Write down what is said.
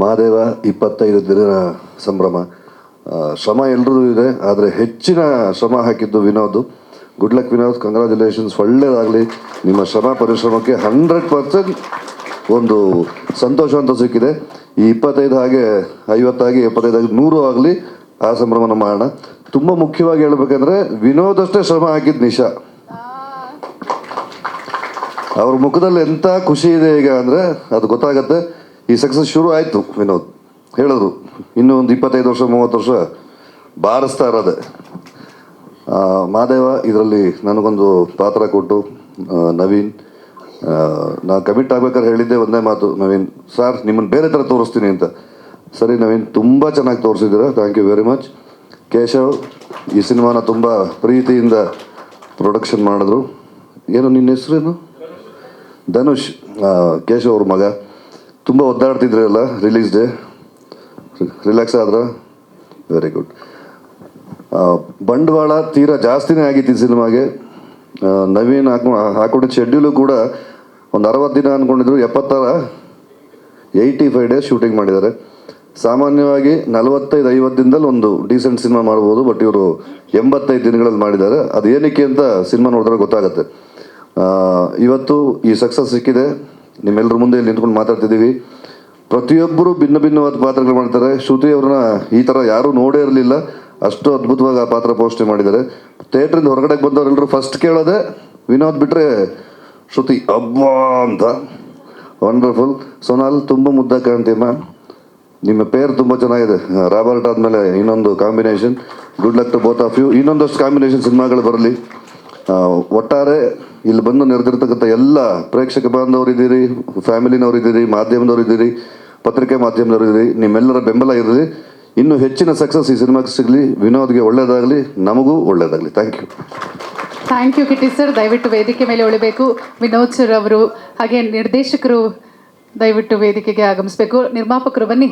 ಮಹಾದೇವ ಇಪ್ಪತ್ತೈದು ದಿನ ಸಂಭ್ರಮ. ಶ್ರಮ ಎಲ್ರದ್ದು ಇದೆ ಆದರೆ ಹೆಚ್ಚಿನ ಶ್ರಮ ಹಾಕಿದ್ದು Vinod. Good luck Vinod. Congratulations ಒಳ್ಳೇದಾಗಲಿ. ನಿಮ್ಮ ಶ್ರಮ ಪರಿಶ್ರಮಕ್ಕೆ ಹಂಡ್ರೆಡ್ ಪರ್ಸೆಂಟ್ ಒಂದು ಸಂತೋಷ ಅಂತ ಸಿಕ್ಕಿದೆ. ಈ ಇಪ್ಪತ್ತೈದು ಹಾಗೆ ಐವತ್ತಾಗಿ ಎಪ್ಪತ್ತೈದಾಗಿ ನೂರು ಆಗಲಿ ಆ ಸಂಭ್ರಮನ ಮಾಡೋಣ. ತುಂಬ ಮುಖ್ಯವಾಗಿ ಹೇಳಬೇಕಂದ್ರೆ ವಿನೋದ್ ಅಷ್ಟೇ ಶ್ರಮ ಹಾಕಿದ್ದು ನಿಶಾ. ಅವ್ರ ಮುಖದಲ್ಲಿ ಎಂಥ ಖುಷಿ ಇದೆ ಈಗ ಅಂದರೆ ಅದು ಗೊತ್ತಾಗತ್ತೆ. ಈ ಸಕ್ಸಸ್ ಶುರು ಆಯಿತು, ವಿನೋದ್. ಹೇಳೋದು, ಇನ್ನೂ ಒಂದು ಇಪ್ಪತ್ತೈದು ವರ್ಷ, ಮೂವತ್ತು ವರ್ಷ ಬಾರಿಸ್ತಾ ಇರೋದೆ. ಮಾದೇವ, ಇದರಲ್ಲಿ ನನಗೊಂದು ಪಾತ್ರ ಕೊಟ್ಟು ನವೀನ್ ನಾನು ಕಮಿಟ್ ಆಗ್ಬೇಕಾದ್ರೆ ಹೇಳಿದ್ದೆ ಒಂದೇ ಮಾತು, ನವೀನ್, ಸರ್ ನಿಮ್ಮನ್ನು ಬೇರೆ ಥರ ತೋರಿಸ್ತೀನಿ ಅಂತ. ಸರಿ, ನವೀನ್, ತುಂಬ ಚೆನ್ನಾಗಿ ತೋರಿಸಿದ್ದೀರಾ thank you very much Keshav, ಈ ಸಿನಿಮಾನ ತುಂಬ ಪ್ರೀತಿಯಿಂದ ಪ್ರೊಡಕ್ಷನ್ ಮಾಡಿದ್ರು. ಏನು, ನಿನ್ನ ಹೆಸರೇನು? ಧನುಷ್. ಕೇಶವ್ ಅವ್ರ ಮಗ. ತುಂಬ ಒದ್ದಾಡ್ತಿದ್ರಲ್ಲ ರಿಲೀಸ್ ಡೇ ರಿಲ್ಯಾಕ್ಸ್ ಆದ್ರ? ವೆರಿ ಗುಡ್ ಬಂಡವಾಳ ತೀರಾ ಜಾಸ್ತಿನೇ ಆಗಿತ್ತು ಈ ಸಿನಿಮಾಗೆ. ನವೀನ್ ಹಾಕೊ ಹಾಕೊಂಡಿದ್ದ ಶೆಡ್ಯೂಲು ಕೂಡ ಒಂದು ಅರವತ್ತು ದಿನ ಅಂದ್ಕೊಂಡಿದ್ರು ಎಪ್ಪತ್ತರ ಏಯ್ಟಿ ಫೈವ್ ಡೇಸ್ ಶೂಟಿಂಗ್ ಮಾಡಿದ್ದಾರೆ. ಸಾಮಾನ್ಯವಾಗಿ ನಲವತ್ತೈದು, ಐವತ್ತು ದಿನದಲ್ಲಿ ಒಂದು ಡೀಸೆಂಟ್ ಸಿನಿಮಾ ಮಾಡ್ಬೋದು ಬಟ್ ಇವರು ಎಂಬತ್ತೈದು ದಿನಗಳಲ್ಲಿ ಮಾಡಿದ್ದಾರೆ. ಅದು ಏನಕ್ಕೆ ಅಂತ ಸಿನಿಮಾ ನೋಡಿದ್ರೆ ಗೊತ್ತಾಗುತ್ತೆ. ಇವತ್ತು ಈ ಸಕ್ಸಸ್ ಸಿಕ್ಕಿದೆ. ನಿಮ್ಮೆಲ್ಲರ ಮುಂದೆ ಇಲ್ಲಿ ನಿಂತ್ಕೊಂಡು ಮಾತಾಡ್ತಿದ್ದೀವಿ. ಪ್ರತಿಯೊಬ್ಬರು ಭಿನ್ನ ಭಿನ್ನವಾದ ಪಾತ್ರಗಳು ಮಾಡ್ತಾರೆ. ಶ್ರುತಿ ಅವ್ರನ್ನ ಈ ಥರ ಯಾರೂ ನೋಡೇ ಇರಲಿಲ್ಲ. ಅಷ್ಟು ಅದ್ಭುತವಾಗಿ ಆ ಪಾತ್ರ ಪೋಷಣೆ ಮಾಡಿದ್ದಾರೆ. ಥಿಯೇಟ್ರಿಂದ ಹೊರಗಡೆ ಬಂದವರೆಲ್ಲರೂ ಫಸ್ಟ್ ಕೇಳೋದೆ ವಿನೋದ್ ಬಿಟ್ಟರೆ ಶ್ರುತಿ. ಅಬ್ಬಾ ಅಂತ. ವಂಡರ್ಫುಲ್ ಸೋನಾಲ್, ತುಂಬ ಮುದ್ದ ಕಾಣ್ತೀವಿ ಮ್ಯಾಮ್ ನಿಮ್ಮ ಪೇರ್ ತುಂಬ ಚೆನ್ನಾಗಿದೆ. ರಾಬರ್ಟ್ ಆದಮೇಲೆ ಇನ್ನೊಂದು combination good luck to both of you ಇನ್ನೊಂದಷ್ಟು ಕಾಂಬಿನೇಷನ್ ಸಿನಿಮಾಗಳು ಬರಲಿ. ಒಟ್ಟಾರೆ ಇಲ್ಲಿ ಬಂದು ನೆರೆದಿರ್ತಕ್ಕಂಥ ಎಲ್ಲ ಪ್ರೇಕ್ಷಕ ಬಾಂಧವರಿದ್ದೀರಿ ಫ್ಯಾಮಿಲಿನವರಿದ್ದೀರಿ ಮಾಧ್ಯಮದವರಿದ್ದೀರಿ ಪತ್ರಿಕೆ ಮಾಧ್ಯಮದವರಿದ್ದೀರಿ ನಿಮ್ಮೆಲ್ಲರ ಬೆಂಬಲ ಇರಲಿ ಇನ್ನೂ ಹೆಚ್ಚಿನ ಸಕ್ಸಸ್ ಈ ಸಿನಿಮಾಕ್ಕೆ ಸಿಗಲಿ, ವಿನೋದ್ಗೆ ಒಳ್ಳೆಯದಾಗಲಿ ನಮಗೂ ಒಳ್ಳೆಯದಾಗಲಿ thank you thank you Kitty sir ದಯವಿಟ್ಟು ವೇದಿಕೆ ಮೇಲೆ ಉಳಿಬೇಕು. ವಿನೋದ್ ಸರ್ ಅವರು ಹಾಗೆ ನಿರ್ದೇಶಕರು ದಯವಿಟ್ಟು ವೇದಿಕೆಗೆ ಆಗಮಿಸಬೇಕು. ನಿರ್ಮಾಪಕರು ಬನ್ನಿ.